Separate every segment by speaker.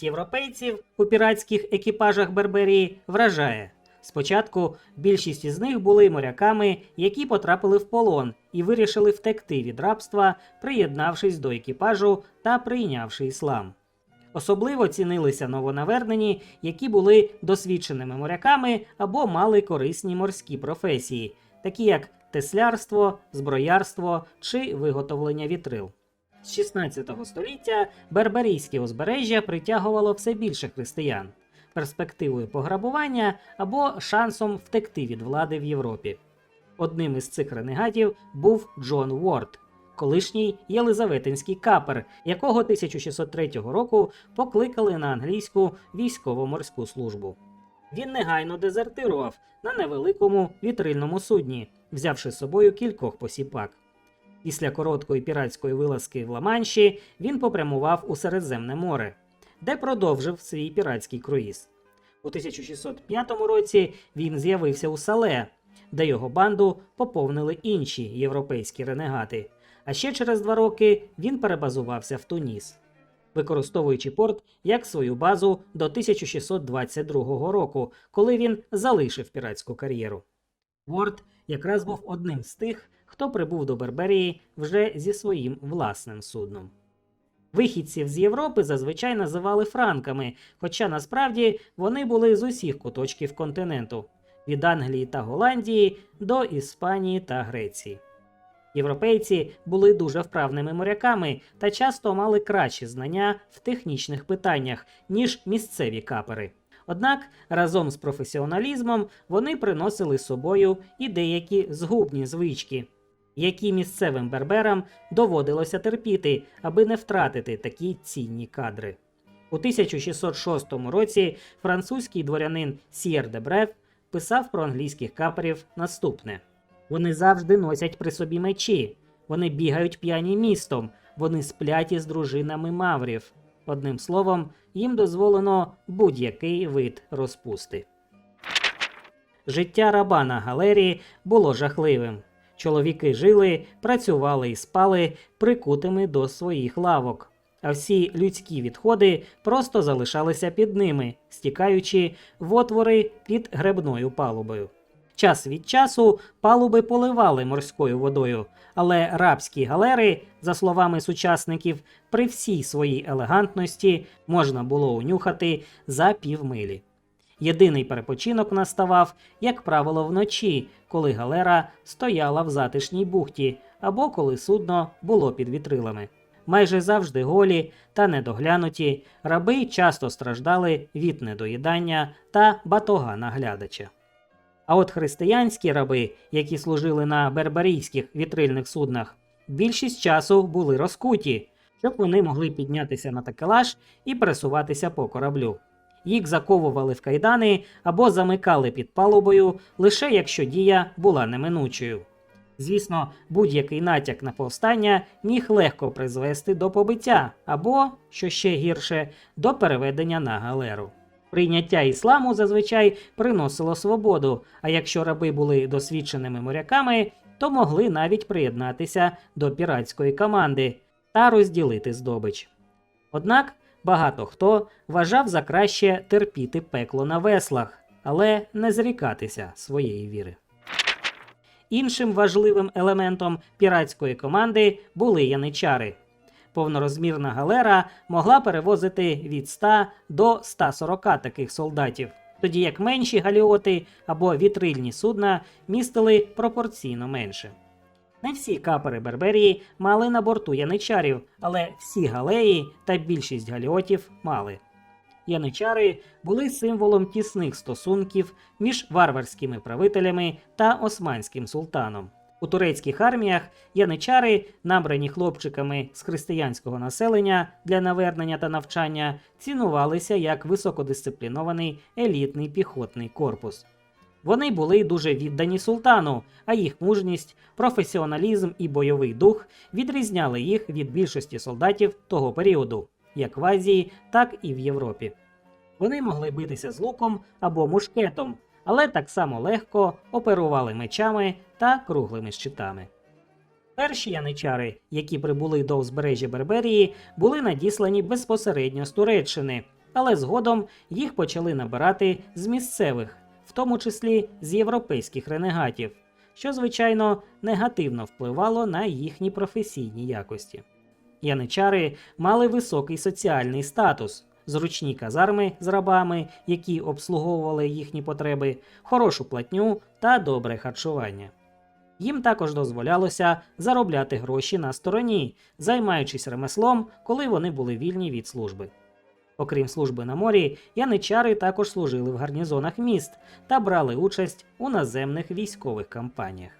Speaker 1: Кількість європейців у піратських екіпажах Берберії вражає. Спочатку більшість із них були моряками, які потрапили в полон і вирішили втекти від рабства, приєднавшись до екіпажу та прийнявши іслам. Особливо цінилися новонавернені, які були досвідченими моряками або мали корисні морські професії, такі як теслярство, зброярство чи виготовлення вітрил. З 16 століття Берберійське узбережжя притягувало все більше християн, перспективою пограбування або шансом втекти від влади в Європі. Одним із цих ренегатів був Джон Уорд, колишній єлизаветинський капер, якого 1603 року покликали на англійську військово-морську службу. Він негайно дезертирував на невеликому вітрильному судні, взявши з собою кількох посіпак. Після короткої піратської вилазки в Ла-Манші він попрямував у Середземне море, де продовжив свій піратський круїз. У 1605 році він з'явився у Сале, де його банду поповнили інші європейські ренегати. А ще через два роки він перебазувався в Туніс, використовуючи порт як свою базу до 1622 року, коли він залишив піратську кар'єру. Ворд якраз був одним з тих, хто прибув до Берберії вже зі своїм власним судном. Вихідців з Європи зазвичай називали франками, хоча насправді вони були з усіх куточків континенту від Англії та Голландії до Іспанії та Греції. Європейці були дуже вправними моряками та часто мали кращі знання в технічних питаннях, ніж місцеві капери. Однак разом з професіоналізмом вони приносили з собою і деякі згубні звички, які місцевим берберам доводилося терпіти, аби не втратити такі цінні кадри. У 1606 році французький дворянин Сієр де Брев писав про англійських каперів наступне: вони завжди носять при собі мечі, вони бігають п'яні містом, вони сплять із дружинами маврів. Одним словом, їм дозволено будь-який вид розпусти. Життя раба на галерії було жахливим. Чоловіки жили, працювали і спали прикутими до своїх лавок, а всі людські відходи просто залишалися під ними, стікаючи в отвори під гребною палубою. Час від часу палуби поливали морською водою, але рабські галери, за словами сучасників, при всій своїй елегантності можна було унюхати за півмилі. Єдиний перепочинок наставав, як правило, вночі, коли галера стояла в затишній бухті або коли судно було під вітрилами. Майже завжди голі та недоглянуті, раби часто страждали від недоїдання та батога наглядача. А от християнські раби, які служили на берберійських вітрильних суднах, більшість часу були розкуті, щоб вони могли піднятися на такелаж і пересуватися по кораблю. Їх заковували в кайдани або замикали під палубою, лише якщо дія була неминучою. Звісно, будь-який натяк на повстання міг легко призвести до побиття або, що ще гірше, до переведення на галеру. Прийняття ісламу зазвичай приносило свободу, а якщо раби були досвідченими моряками, то могли навіть приєднатися до піратської команди та розділити здобич. Однак багато хто вважав за краще терпіти пекло на веслах, але не зрікатися своєї віри. Іншим важливим елементом піратської команди були яничари. Повнорозмірна галера могла перевозити від 100 до 140 таких солдатів, тоді як менші галіоти або вітрильні судна містили пропорційно менше. Не всі капери Берберії мали на борту яничарів, але всі галеї та більшість галіотів мали. Яничари були символом тісних стосунків між варварськими правителями та османським султаном. У турецьких арміях яничари, набрані хлопчиками з християнського населення для навернення та навчання, цінувалися як високодисциплінований елітний піхотний корпус. Вони були дуже віддані султану, а їх мужність, професіоналізм і бойовий дух відрізняли їх від більшості солдатів того періоду, як в Азії, так і в Європі. Вони могли битися з луком або мушкетом, але так само легко оперували мечами та круглими щитами. Перші яничари, які прибули до узбережжя Берберії, були надіслані безпосередньо з Туреччини але згодом їх почали набирати з місцевих, в тому числі з європейських ренегатів, що, звичайно, негативно впливало на їхні професійні якості. Яничари мали високий соціальний статус, зручні казарми з рабами, які обслуговували їхні потреби, хорошу платню та добре харчування. Їм також дозволялося заробляти гроші на стороні, займаючись ремеслом, коли вони були вільні від служби. Окрім служби на морі, яничари також служили в гарнізонах міст та брали участь у наземних військових кампаніях.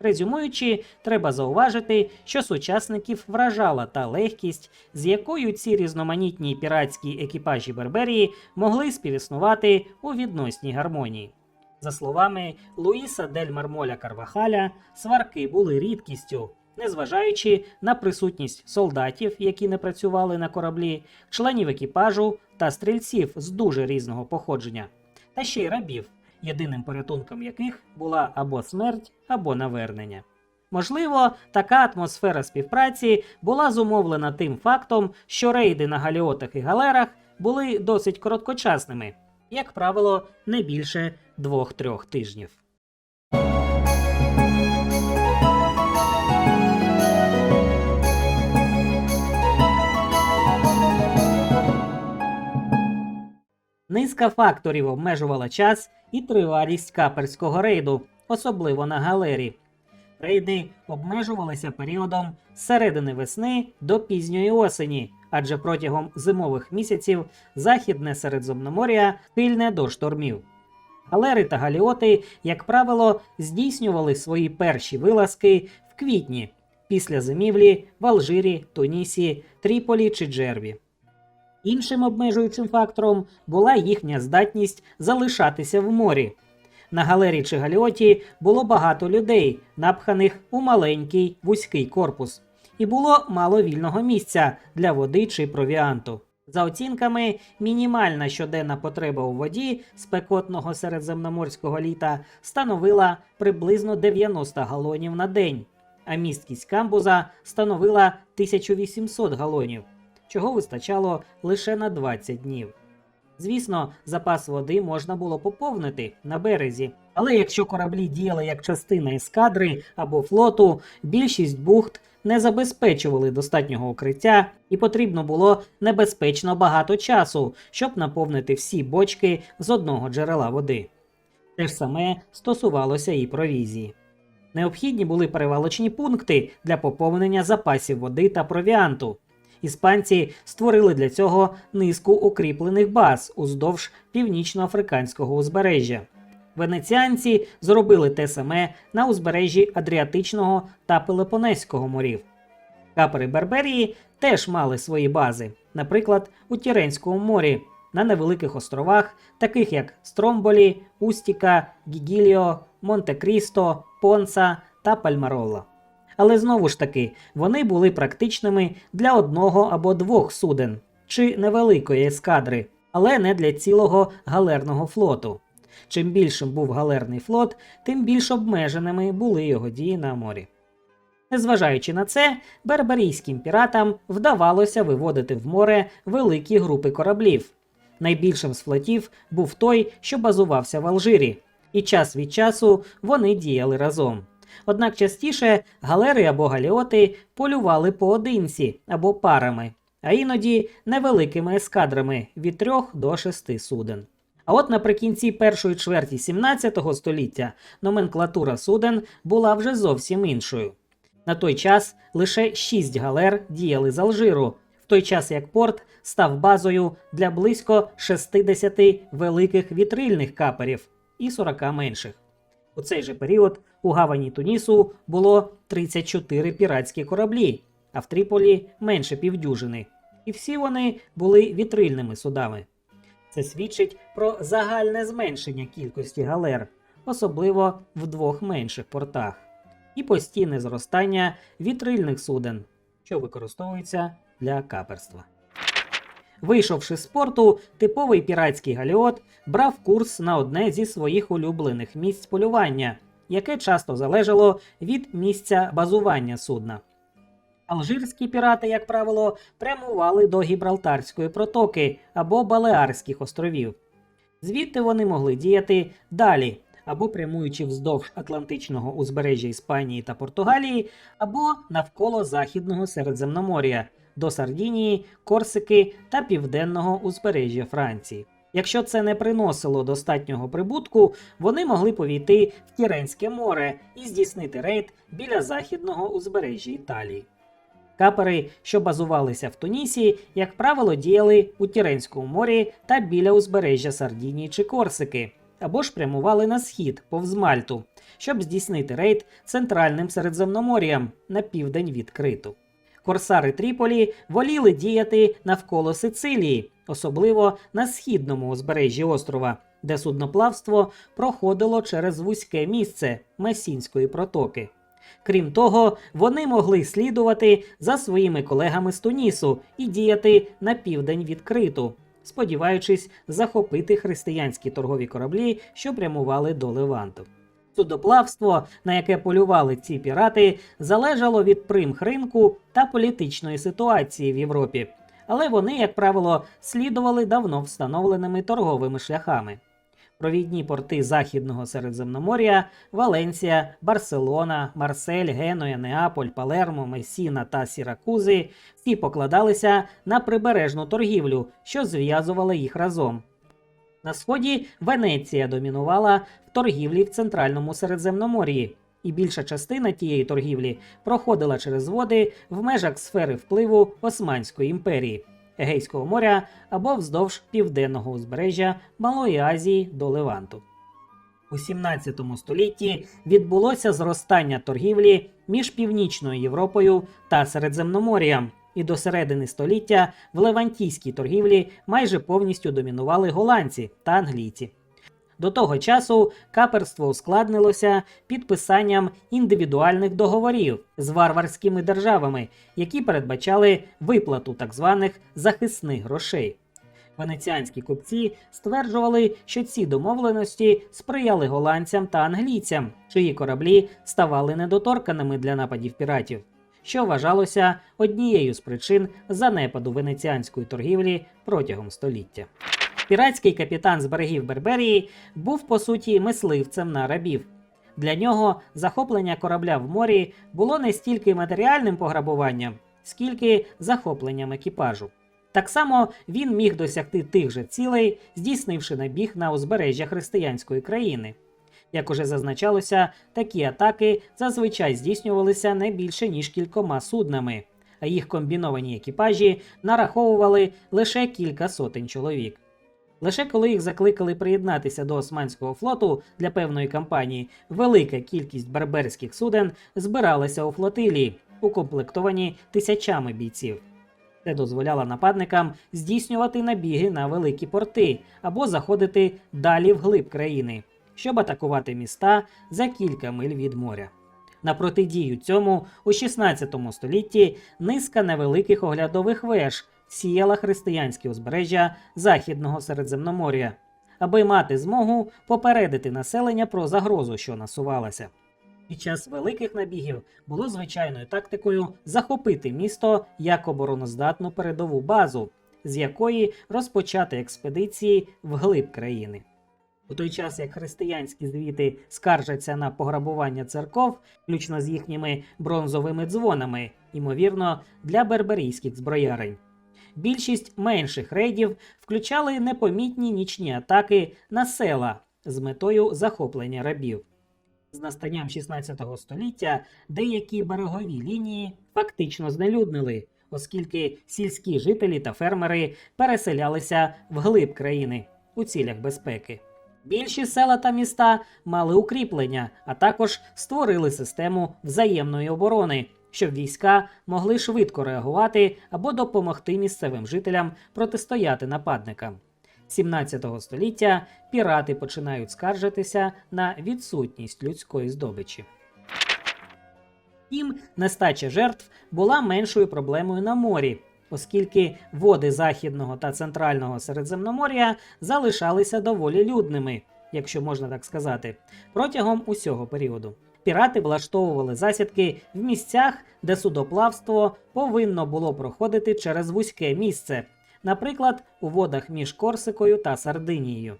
Speaker 1: Резюмуючи, треба зауважити, що сучасників вражала та легкість, з якою ці різноманітні піратські екіпажі Берберії могли співіснувати у відносній гармонії. За словами Луїса Дель Мармоля Карвахаля, сварки були рідкістю, незважаючи на присутність солдатів, які не працювали на кораблі, членів екіпажу та стрільців з дуже різного походження, та ще й рабів, єдиним порятунком яких була або смерть, або навернення. Можливо, така атмосфера співпраці була зумовлена тим фактом, що рейди на галіотах і галерах були досить короткочасними, як правило, не більше двох-трьох тижнів. Низка факторів обмежувала час і тривалість каперського рейду, особливо на галері. Рейди обмежувалися періодом з середини весни до пізньої осені, адже протягом зимових місяців західне Середземномор'я пильне до штормів. Галери та галіоти, як правило, здійснювали свої перші вилазки в квітні після зимівлі в Алжирі, Тунісі, Тріполі чи Джербі. Іншим обмежуючим фактором була їхня здатність залишатися в морі. На галері чи галіоті було багато людей, напханих у маленький вузький корпус, і було мало вільного місця для води чи провіанту. За оцінками, мінімальна щоденна потреба у воді спекотного середземноморського літа становила приблизно 90 галонів на день, а місткість камбуза становила 1800 галонів, чого вистачало лише на 20 днів. Звісно, запас води можна було поповнити на березі, але якщо кораблі діяли як частина ескадри або флоту, більшість бухт не забезпечували достатнього укриття, і потрібно було небезпечно багато часу, щоб наповнити всі бочки з одного джерела води. Те ж саме стосувалося і провізії. Необхідні були перевалочні пункти для поповнення запасів води та провіанту. Іспанці створили для цього низку укріплених баз уздовж північноафриканського узбережжя. Венеціанці зробили те саме на узбережжі Адріатичного та Пелопонезького морів. Капери Берберії теж мали свої бази, наприклад, у Тіренському морі, на невеликих островах, таких як Стромболі, Устіка, Гігіліо, Монте-Крісто, Понса та Пальмаролла. Але знову ж таки, вони були практичними для одного або двох суден чи невеликої ескадри, але не для цілого галерного флоту. Чим більшим був галерний флот, тим більш обмеженими були його дії на морі. Незважаючи на це, берберійським піратам вдавалося виводити в море великі групи кораблів. Найбільшим з флотів був той, що базувався в Алжирі, і час від часу вони діяли разом. Однак частіше галери або галіоти полювали поодинці або парами, а іноді невеликими ескадрами від трьох до шести суден. А от наприкінці першої чверті 17 століття номенклатура суден була вже зовсім іншою. На той час лише шість галер діяли з Алжиру, в той час як порт став базою для близько 60 великих вітрильних каперів і 40 менших. У цей же період у гавані Тунісу було 34 піратські кораблі, а в Тріполі менше півдюжини. І всі вони були вітрильними судами. Це свідчить про загальне зменшення кількості галер, особливо в двох менших портах, і постійне зростання вітрильних суден, що використовуються для каперства. Вийшовши з порту, типовий піратський галіот брав курс на одне зі своїх улюблених місць полювання, яке часто залежало від місця базування судна. Алжирські пірати, як правило, прямували до Гібралтарської протоки або Балеарських островів. Звідти вони могли діяти далі, або прямуючи вздовж Атлантичного узбережжя Іспанії та Португалії, або навколо Західного Середземноморя до Сардінії, Корсики та південного узбережжя Франції. Якщо це не приносило достатнього прибутку, вони могли повійти в Тіренське море і здійснити рейд біля західного узбережжя Італії. Капери, що базувалися в Тунісі, як правило, діяли у Тіренському морі та біля узбережжя Сардінії чи Корсики, або ж прямували на схід повз Мальту, щоб здійснити рейд центральним Середземномор'ям на південь від Криту. Корсари Тріполі воліли діяти навколо Сицилії, особливо на східному узбережжі острова, де судноплавство проходило через вузьке місце Месінської протоки. Крім того, вони могли слідувати за своїми колегами з Тунісу і діяти на південь від Криту, сподіваючись захопити християнські торгові кораблі, що прямували до Леванту. Судоплавство, на яке полювали ці пірати, залежало від примх ринку та політичної ситуації в Європі, але вони, як правило, слідували давно встановленими торговими шляхами. Провідні порти Західного Середземномор'я Валенсія, Барселона, Марсель, Генуя, Неаполь, Палермо, Месіна та Сіракузи всі покладалися на прибережну торгівлю, що зв'язувала їх разом. На сході Венеція домінувала в торгівлі в центральному Середземномор'ї, і більша частина тієї торгівлі проходила через води в межах сфери впливу Османської імперії, Егейського моря або вздовж південного узбережжя Малої Азії до Леванту. У 17 столітті відбулося зростання торгівлі між Північною Європою та Середземномор'ям, і до середини століття в левантійській торгівлі майже повністю домінували голландці та англійці. До того часу каперство ускладнилося підписанням індивідуальних договорів з варварськими державами, які передбачали виплату так званих захисних грошей. Венеціанські купці стверджували, що ці домовленості сприяли голландцям та англійцям, чиї кораблі ставали недоторканими для нападів піратів, що вважалося однією з причин занепаду венеціанської торгівлі протягом століття. Піратський капітан з берегів Берберії був по суті мисливцем на рабів. Для нього захоплення корабля в морі було не стільки матеріальним пограбуванням, скільки захопленням екіпажу. Так само він міг досягти тих же цілей, здійснивши набіг на узбережжя християнської країни. Як уже зазначалося, такі атаки зазвичай здійснювалися не більше ніж кількома суднами, а їх комбіновані екіпажі нараховували лише кілька сотень чоловік. Лише коли їх закликали приєднатися до Османського флоту для певної кампанії, велика кількість барберських суден збиралася у флотилії, укомплектовані тисячами бійців. Це дозволяло нападникам здійснювати набіги на великі порти або заходити далі вглиб країни, щоб атакувати міста за кілька миль від моря. На протидію цьому у 16 столітті низка невеликих оглядових веж сіяла християнське узбережжя Західного Середземномор'я, аби мати змогу попередити населення про загрозу, що насувалася. Під час великих набігів було звичайною тактикою захопити місто як обороноздатну передову базу, з якої розпочати експедиції вглиб країни. У той час як християнські звіти скаржаться на пограбування церков, включно з їхніми бронзовими дзвонами, ймовірно, для берберійських зброярень. Більшість менших рейдів включали непомітні нічні атаки на села з метою захоплення рабів. З настанням 16 століття деякі берегові лінії фактично знелюднили, оскільки сільські жителі та фермери переселялися вглиб країни у цілях безпеки. Більші села та міста мали укріплення, а також створили систему взаємної оборони, щоб війська могли швидко реагувати або допомогти місцевим жителям протистояти нападникам. 17 століття пірати починають скаржитися на відсутність людської здобичі. Втім, нестача жертв була меншою проблемою на морі, оскільки води Західного та Центрального Середземномор'я залишалися доволі людними, якщо можна так сказати, протягом усього періоду. Пірати влаштовували засідки в місцях, де судоплавство повинно було проходити через вузьке місце, наприклад, у водах між Корсикою та Сардинією.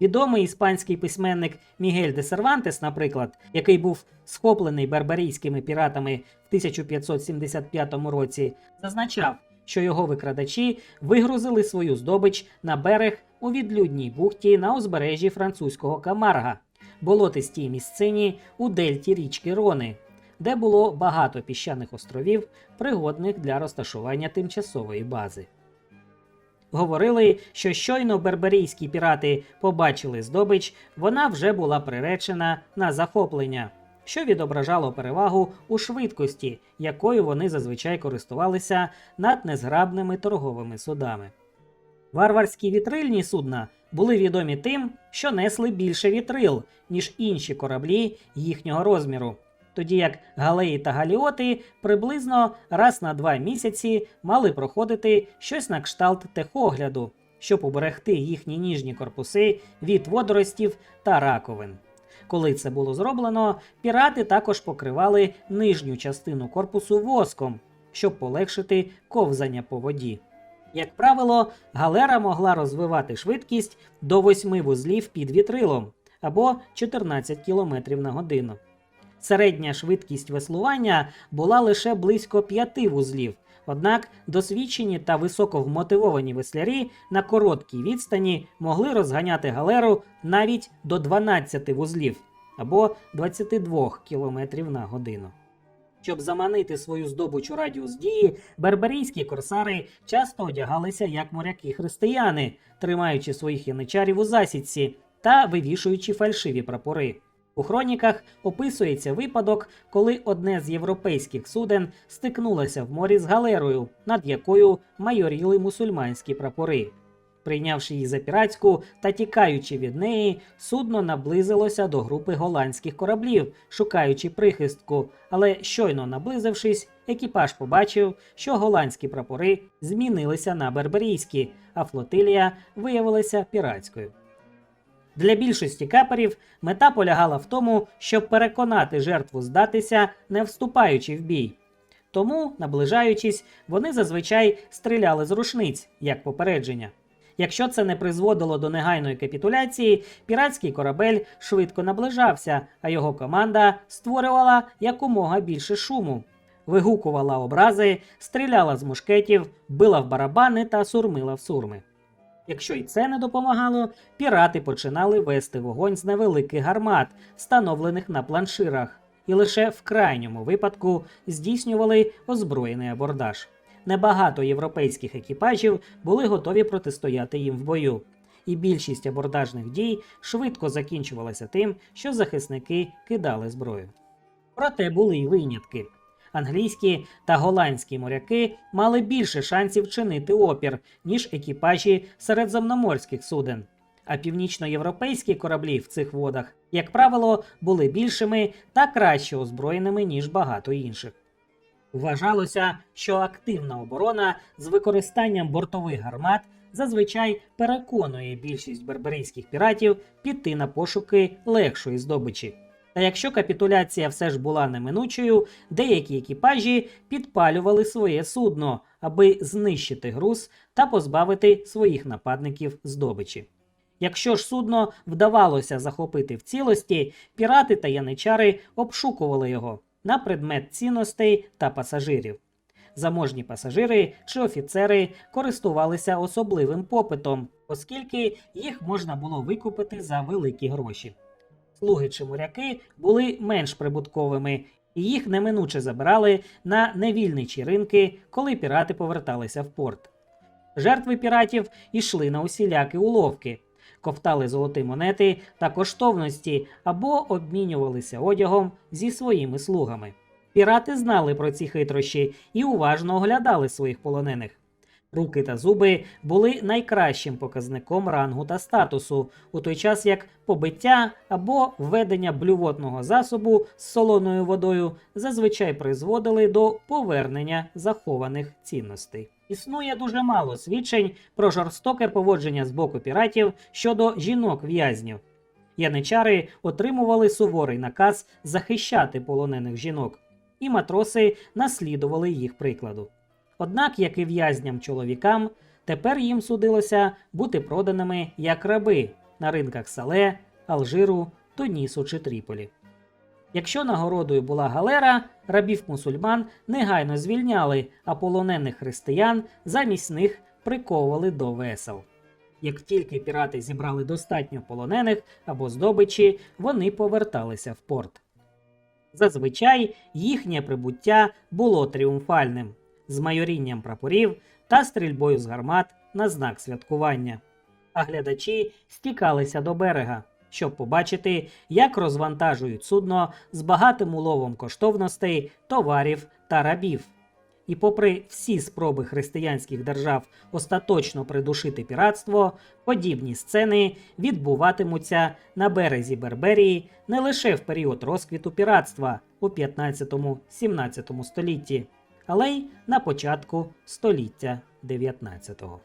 Speaker 1: Відомий іспанський письменник Мігель де Сервантес, наприклад, який був схоплений барбарійськими піратами в 1575 році, зазначав, що його викрадачі вигрузили свою здобич на берег у відлюдній бухті на узбережжі французького Камарга, болотистій місцині у дельті річки Рони, де було багато піщаних островів, пригодних для розташування тимчасової бази. Говорили, що щойно берберійські пірати побачили здобич, вона вже була приречена на захоплення, що відображало перевагу у швидкості, якою вони зазвичай користувалися над незграбними торговими судами. Варварські вітрильні судна були відомі тим, що несли більше вітрил, ніж інші кораблі їхнього розміру, тоді як галеї та галіоти приблизно раз на два місяці мали проходити щось на кшталт техогляду, щоб уберегти їхні ніжні корпуси від водоростів та раковин. Коли це було зроблено, пірати також покривали нижню частину корпусу воском, щоб полегшити ковзання по воді. Як правило, галера могла розвивати швидкість до 8 вузлів під вітрилом або 14 км на годину. Середня швидкість веслування була лише близько 5 вузлів, однак досвідчені та високо вмотивовані веслярі на короткій відстані могли розганяти галеру навіть до 12 вузлів або 22 км на годину. Щоб заманити свою здобич у радіус дії, берберійські корсари часто одягалися як моряки-християни, тримаючи своїх яничарів у засідці та вивішуючи фальшиві прапори. У хроніках описується випадок, коли одне з європейських суден стикнулося в морі з галерою, над якою майоріли мусульманські прапори. Прийнявши її за піратську та тікаючи від неї, судно наблизилося до групи голландських кораблів, шукаючи прихистку, але щойно наблизившись, екіпаж побачив, що голландські прапори змінилися на берберійські, а флотилія виявилася піратською. Для більшості каперів мета полягала в тому, щоб переконати жертву здатися, не вступаючи в бій. Тому, наближаючись, вони зазвичай стріляли з рушниць як попередження. Якщо це не призводило до негайної капітуляції, піратський корабель швидко наближався, а його команда створювала якомога більше шуму, вигукувала образи, стріляла з мушкетів, била в барабани та сурмила в сурми. Якщо й це не допомагало, пірати починали вести вогонь з невеликих гармат, встановлених на планширах, і лише в крайньому випадку здійснювали озброєний абордаж. Небагато європейських екіпажів були готові протистояти їм в бою, і більшість абордажних дій швидко закінчувалася тим, що захисники кидали зброю. Проте були й винятки. Англійські та голландські моряки мали більше шансів чинити опір, ніж екіпажі середземноморських суден. А північноєвропейські кораблі в цих водах, як правило, були більшими та краще озброєними, ніж багато інших. Вважалося, що активна оборона з використанням бортових гармат зазвичай переконує більшість берберійських піратів піти на пошуки легшої здобичі. Та якщо капітуляція все ж була неминучою, деякі екіпажі підпалювали своє судно, аби знищити груз та позбавити своїх нападників здобичі. Якщо ж судно вдавалося захопити в цілості, пірати та яничари обшукували його на предмет цінностей та пасажирів. Заможні пасажири чи офіцери користувалися особливим попитом, оскільки їх можна було викупити за великі гроші. Слуги чи моряки були менш прибутковими, і їх неминуче забирали на невільничі ринки, коли пірати поверталися в порт. Жертви піратів йшли на усілякі уловки, ковтали золоті монети та коштовності або обмінювалися одягом зі своїми слугами. Пірати знали про ці хитрощі і уважно оглядали своїх полонених. Руки та зуби були найкращим показником рангу та статусу, у той час як побиття або введення блювотного засобу з солоною водою зазвичай призводили до повернення захованих цінностей. Існує дуже мало свідчень про жорстоке поводження з боку піратів щодо жінок в'язнів. Яничари отримували суворий наказ захищати полонених жінок, і матроси наслідували їх прикладу. Однак, як і в'язням чоловікам, тепер їм судилося бути проданими як раби на ринках Сале, Алжиру, Тунісу чи Тріполі. Якщо нагородою була галера, рабів мусульман негайно звільняли, а полонених християн замість них приковували до весел. Як тільки пірати зібрали достатньо полонених або здобичі, вони поверталися в порт. Зазвичай їхнє прибуття було тріумфальним з майорінням прапорів та стрільбою з гармат на знак святкування. А глядачі стікалися до берега, щоб побачити, як розвантажують судно з багатим уловом коштовностей, товарів та рабів. І попри всі спроби християнських держав остаточно придушити піратство, подібні сцени відбуватимуться на березі Берберії не лише в період розквіту піратства у 15-17 столітті, але й на початку століття 19-го.